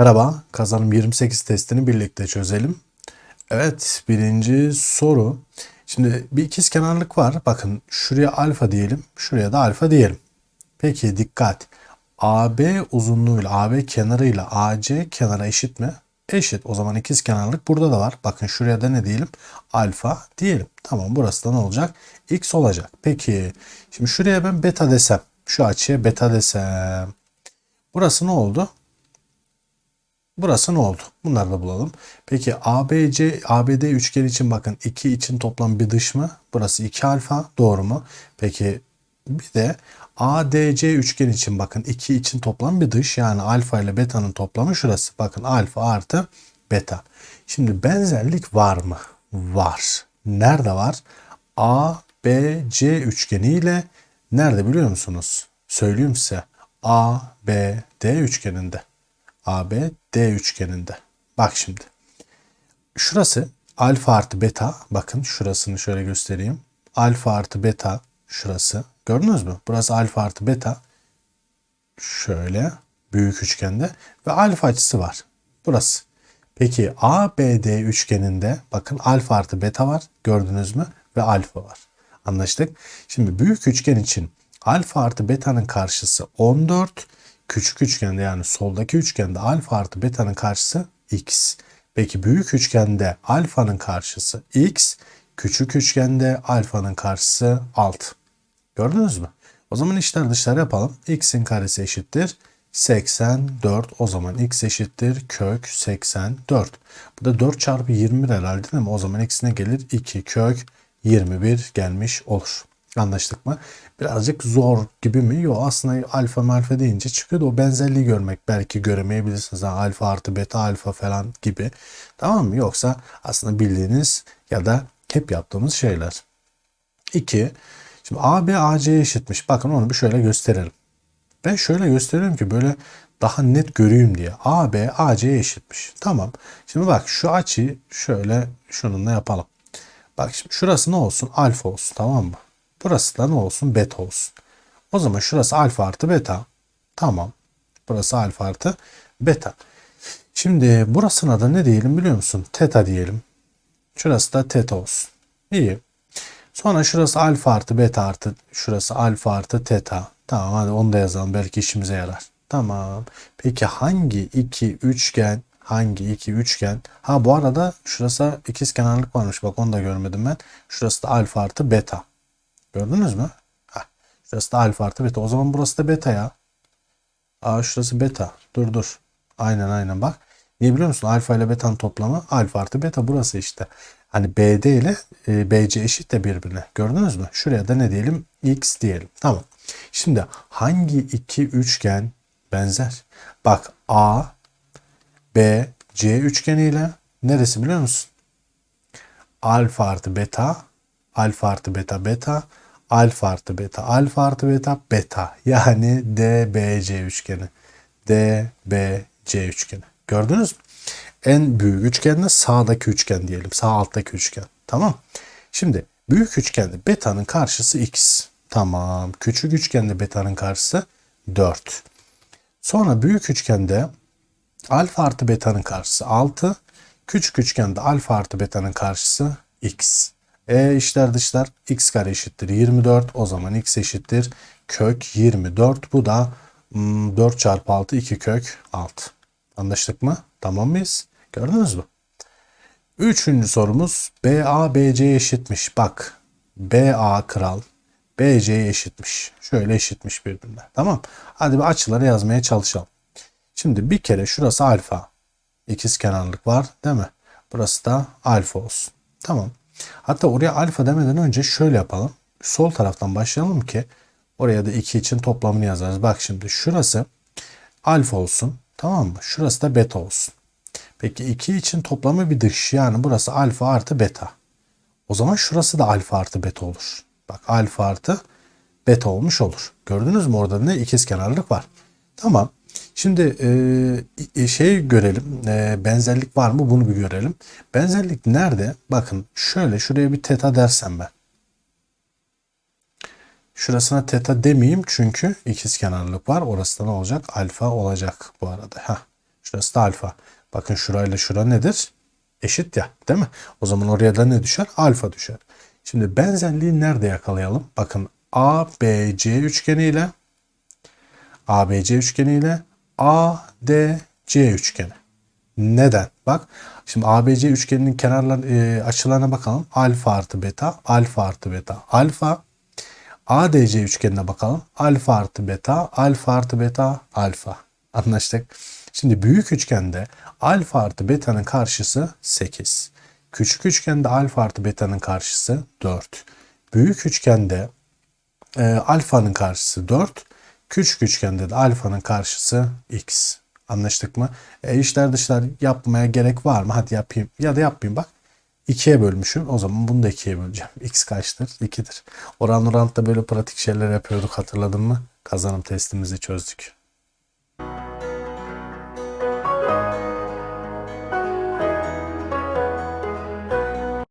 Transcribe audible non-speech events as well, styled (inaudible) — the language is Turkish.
Merhaba, kazanım 28 testini birlikte çözelim. Evet, birinci soru. Şimdi bir ikizkenarlık var. Bakın şuraya alfa diyelim, şuraya da alfa diyelim. Peki dikkat. AB uzunluğuyla, AB kenarıyla AC kenara eşit mi? Eşit. O zaman ikizkenarlık burada da var. Bakın şuraya da ne diyelim? Alfa diyelim. Tamam burası da ne olacak? X olacak. Peki şimdi şuraya ben beta desem. Şu açıya beta desem. Burası ne oldu? Burası ne oldu? Bunları da bulalım. Peki ABC, ABD üçgeni için bakın 2 için toplam bir dış mı? Burası 2 alfa. Doğru mu? Peki bir de ADC üçgen için bakın 2 için toplam bir dış. Yani alfa ile beta'nın toplamı şurası. Bakın alfa artı beta. Şimdi benzerlik var mı? Var. Nerede var? ABC üçgeni ile nerede biliyor musunuz? Söyleyeyim size. ABD üçgeninde. AB D üçgeninde. Bak şimdi. Şurası alfa artı beta. Bakın şurasını şöyle göstereyim. Alfa artı beta şurası. Gördünüz mü? Burası alfa artı beta. Şöyle büyük üçgende ve alfa açısı var. Burası. Peki ABD üçgeninde bakın alfa artı beta var. Gördünüz mü? Ve alfa var. Anlaştık. Şimdi büyük üçgen için alfa artı beta'nın karşısı 14. Küçük üçgende yani soldaki üçgende alfa artı beta'nın karşısı x. Peki büyük üçgende alfanın karşısı x. Küçük üçgende alfanın karşısı 6. Gördünüz mü? O zaman içler dışlar yapalım. x'in karesi eşittir 84. O zaman x eşittir kök 84. Bu da 4 çarpı 21 herhalde değil mi? O zaman x'ine gelir 2 kök 21 gelmiş olur. Anlaştık mı? Birazcık zor gibi mi? Yok aslında alfa malfa deyince çıkıyor da o benzerliği görmek belki göremeyebilirsiniz. Yani alfa artı beta alfa falan gibi. Tamam mı? Yoksa aslında bildiğiniz ya da hep yaptığımız şeyler. 2. Şimdi AB AC'ye eşitmiş. Bakın onu bir şöyle gösterelim. Ben şöyle gösteriyorum ki böyle daha net göreyim diye. AB AC'ye eşitmiş. Tamam. Şimdi bak şu açıyı şöyle şununla yapalım. Bak şimdi şurası ne olsun? Alfa olsun tamam mı? Burası da ne olsun? Beta olsun. O zaman şurası alfa artı beta. Tamam. Burası alfa artı beta. Şimdi burasına da ne diyelim biliyor musun? Teta diyelim. Şurası da teta olsun. İyi. Sonra şurası alfa artı beta artı şurası alfa artı teta. Tamam hadi onu da yazalım. Belki işimize yarar. Tamam. Peki hangi iki üçgen hangi iki üçgen? Ha bu arada şurası ikiz kenarlık varmış. Bak onu da görmedim ben. Şurası da alfa artı beta. Gördünüz mü? Heh. Şurası da alfa artı beta. O zaman burası da beta ya. Aa şurası beta. Dur dur. Aynen aynen bak. Niye biliyor musun? Alfa ile beta'nın toplamı alfa artı beta burası işte. Hani BD ile e, BC eşit de birbirine. Gördünüz mü? Şuraya da ne diyelim? X diyelim. Tamam. Şimdi hangi iki üçgen benzer? Bak A, B, C üçgeniyle neresi biliyor musun? Alfa artı beta, alfa artı beta beta, alfa artı beta, alfa artı beta beta. Yani DBC üçgeni. DBC üçgeni. Gördünüz mü? En büyük üçgen de sağdaki üçgen diyelim. Sağ alttaki üçgen. Tamam. Şimdi büyük üçgende beta'nın karşısı x. Tamam. Küçük üçgende beta'nın karşısı 4. Sonra büyük üçgende alfa artı beta'nın karşısı 6. Küçük üçgende alfa artı beta'nın karşısı x. E işler dışlar x kare eşittir 24. O zaman x eşittir kök 24. Bu da 4 çarpı 6 2 kök 6. Anlaştık mı? Tamam mıyız? Gördünüz mü? Üçüncü sorumuz BA BC'ye eşitmiş. Bak BA kral BC'ye eşitmiş. Şöyle eşitmiş birbirine. Tamam. Hadi bir açıları yazmaya çalışalım. Şimdi bir kere şurası alfa. İkiz kenarlık var değil mi? Burası da alfa olsun. Tamam. Hatta oraya alfa demeden önce şöyle yapalım. Sol taraftan başlayalım ki oraya da 2 için toplamını yazarız. Bak şimdi şurası alfa olsun. Tamam mı? Şurası da beta olsun. Peki 2 için toplamı bir dış. Yani burası alfa artı beta. O zaman şurası da alfa artı beta olur. Bak alfa artı beta olmuş olur. Gördünüz mü orada ne ikizkenarlık var. Tamam. Şimdi e, şey görelim. E, benzerlik var mı bunu bir görelim. Benzerlik nerede? Bakın şöyle şuraya bir teta dersem ben. Şurasına teta demeyeyim çünkü ikizkenarlık var. Orası da ne olacak? Alfa olacak bu arada. Heh. Şurası da alfa. Bakın şurayla şura nedir? Eşit ya değil mi? O zaman oraya da ne düşer? Alfa düşer. Şimdi benzerliği nerede yakalayalım? Bakın ABC üçgeniyle ABC üçgeniyle ADC üçgeni. Neden? Bak şimdi ABC üçgeninin kenarlar e, açılarına bakalım. Alfa artı beta, alfa artı beta, alfa. ADC üçgenine bakalım. Alfa artı beta, alfa artı beta, alfa. Anlaştık. Şimdi büyük üçgende alfa artı beta'nın karşısı 8. Küçük üçgende alfa artı beta'nın karşısı 4. Büyük üçgende e, alfanın karşısı 4. Küçük üçgende de alfanın karşısı x. Anlaştık mı? E, işler dışlar yapmaya gerek var mı? Hadi yapayım. Ya da yapmayayım bak. 2'ye bölmüşüm. O zaman bunu da 2'ye böleceğim. (laughs) X kaçtır? 2'dir. Oran orantıda böyle pratik şeyler yapıyorduk hatırladın mı? Kazanım testimizi çözdük.